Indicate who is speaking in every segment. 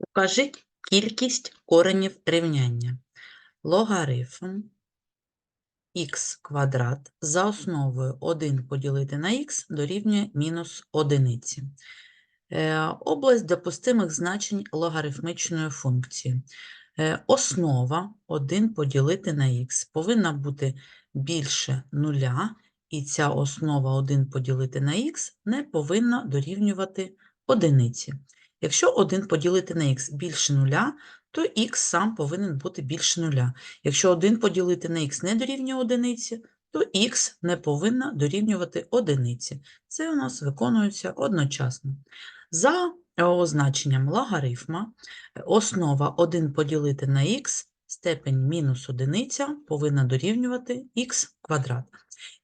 Speaker 1: Укажіть кількість коренів рівняння. Логарифм х квадрат за основою 1 поділити на х дорівнює мінус одиниці. Е, Область допустимих значень логарифмічної функції. Е, Основа 1 поділити на х повинна бути більше нуля, і ця основа 1 поділити на х не повинна дорівнювати одиниці. Якщо 1 поділити на х більше нуля, то х сам повинен бути більше нуля. Якщо 1 поділити на х не дорівнює одиниці, то х не повинна дорівнювати одиниці. Це у нас виконується одночасно. За е, означенням логарифма е, основа 1 поділити на х степень мінус одиниця повинна дорівнювати х квадрат.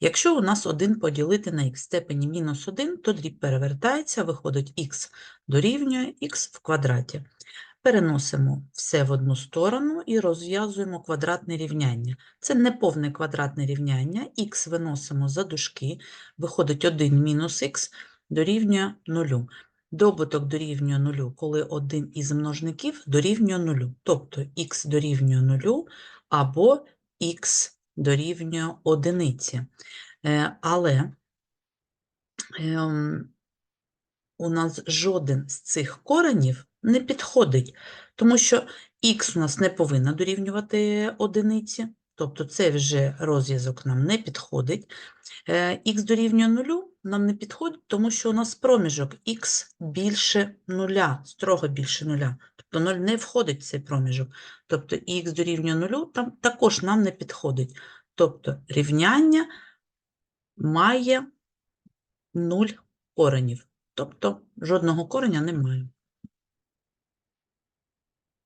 Speaker 1: Якщо у нас 1 поділити на х степені мінус 1, то дріб перевертається, виходить х дорівнює х в квадраті. Переносимо все в одну сторону і розв'язуємо квадратне рівняння. Це неповне квадратне рівняння, х виносимо за дужки, виходить 1 мінус х дорівнює 0. Добуток дорівнює 0, коли один із множників дорівнює 0, тобто х дорівнює 0 або х дорівнює одиниці. Але ем, у нас жоден з цих коренів не підходить, тому що х у нас не повинна дорівнювати одиниці, тобто це вже розв'язок нам не підходить. Х дорівнює нулю нам не підходить, тому що у нас проміжок х більше нуля, строго більше нуля. Тобто 0 не входить в цей проміжок. Тобто х дорівнює нулю там також нам не підходить. Тобто рівняння має 0 коренів. Тобто жодного кореня немає.